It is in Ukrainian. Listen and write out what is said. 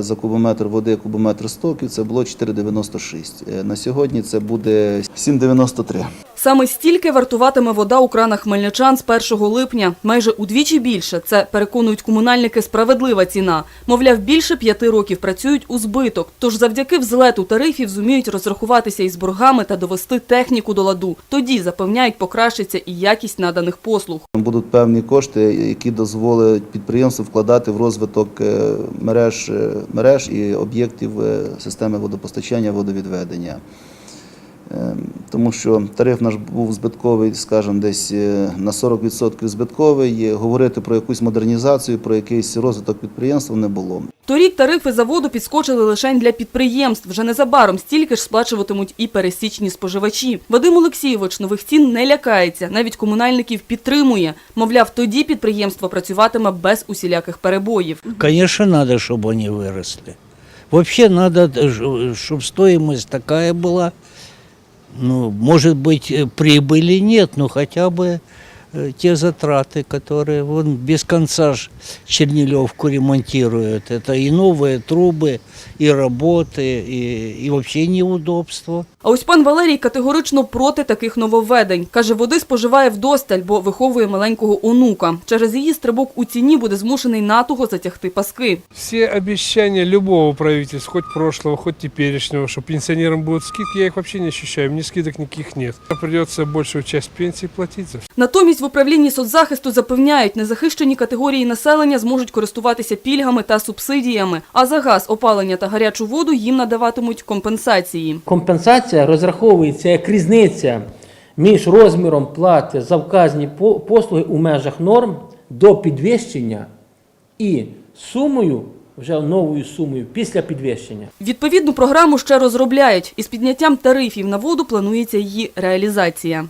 За кубометр води, кубометр стоків це було 4,96. Е, На сьогодні це буде 7,93. Саме стільки вартуватиме вода у кранах хмельничан з 1 липня. Майже удвічі більше. Це, переконують комунальники, справедлива ціна. Мовляв, більше п'яти років працюють у збиток. Тож завдяки взлету тарифів зуміють розрахуватися із боргами та довести техніку до ладу. Тоді, запевняють, покращиться і якість наданих послуг. Будуть певні кошти, які дозволять підприємству вкладати в розвиток е, мереж, е, мереж і об'єктів е, системи водопостачання, водовідведення. Е, Тому що тариф наш був збитковий, скажімо, десь е, на 40% збитковий. Говорити про якусь модернізацію, про якийсь розвиток підприємства не було. Торік тарифи заводу підскочили лише для підприємств. Вже незабаром стільки ж сплачуватимуть і пересічні споживачі. Вадим Олексійович нових цін не лякається. Навіть комунальників підтримує. Мовляв, тоді підприємство працюватиме без усіляких перебоїв. Конечно, надо, чтобы они выросли. Вообще надо, чтобы стоимость такая была. Ну, может быть, э, прибыли нет, но хотя бы э, те затраты, которые вон без конца ж Чернилевку ремонтируют. Это и новые трубы, и работы, и, и вообще неудобства. А ось пан Валерій категорично проти таких нововведень. Каже, води споживає вдосталь, бо виховує маленького онука. Через її стрибок у ціні буде змушений натуго затягти паски. Все обещания любого правительства, хоть прошлого, хоть теперешнего, что пенсионерам будут скидки, я их вообще не ощущаю, мне скидок никаких нет. Придется большую часть пенсии платить за Натомість в управлінні соцзахисту запевняють, незахищені категорії населення зможуть користуватися пільгами та субсидіями, а за газ, опалення та гарячу воду їм надаватимуть компенсації. Компенсація розраховується як різниця між розміром плати за вказані послуги у межах норм до підвищення і сумою, вже новою сумою після підвищення. Відповідну програму ще розробляють. Із підняттям тарифів на воду планується її реалізація.